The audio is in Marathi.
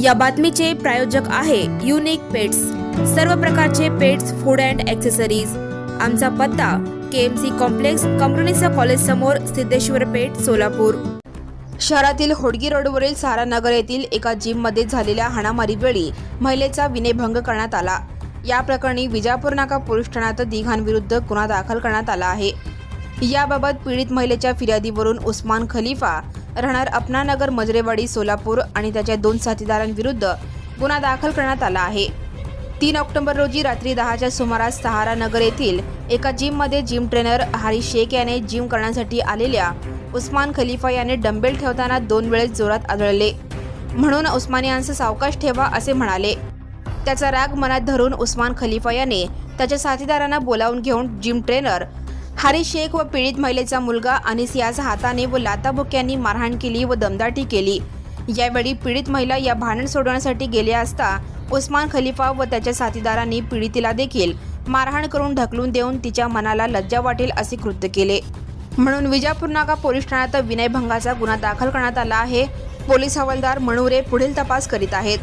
या बातमीचे प्रायोजक आहे युनिक पेट्स सर्व प्रकारचे पेट्स फूड अँड ॲक्सेसरीज आमचा पत्ता के एम सी कॉम्प्लेक्स कंपनीचा कॉलेज समोर सिद्धेश्वर पेठ सोलापूर. शहरातील होडगी रोडवरील सारानगर येथील एका जिममध्ये झालेल्या हाणामारीवेळी महिलेचा विनयभंग करण्यात आला. या प्रकरणी विजापूर नाका पोलीस ठाण्यात दिघांविरुद्ध गुन्हा दाखल करण्यात आला आहे. याबाबत पीडित महिलेच्या फिर्यादीवरून उस्मान खलिफा राहणार अपनानगर मजरेवाडी सोलापूर आणि त्याच्या दोन साथीदारांविरुद्ध गुन्हा दाखल करण्यात आला आहे. तीन ऑक्टोबर रोजी रात्री दहाच्या सुमारास सहारा नगर येथील एका जिममध्ये जिम ट्रेनर हारी शेख याने जिम करण्यासाठी आलेल्या उस्मान खलिफा याने डंबेल ठेवताना दोन वेळेस जोरात आदळले. म्हणून उस्मान यांचं सावकाश ठेवा असे म्हणाले. त्याचा राग मनात धरून उस्मान खलिफा याने त्याच्या साथीदारांना बोलावून घेऊन जिम ट्रेनर हारी शेख व पीडित महिलेचा मुलगा अनिस याचा हाताने व लाताबुक्यांनी मारहाण केली व दमदाटी केली. यावेळी पीडित महिला या भांडण सोडवण्यासाठी गेल्या असता उस्मान खलिफा व त्याच्या साथीदारांनी पीडितीला देखील मारहाण करून ढकलून देऊन तिच्या मनाला लज्जा वाटेल असे कृत्य केले. म्हणून विजापूर नाका पोलीस ठाण्यात विनयभंगाचा गुन्हा दाखल करण्यात आला आहे. पोलीस हवालदार मणुरे पुढील तपास करीत आहेत.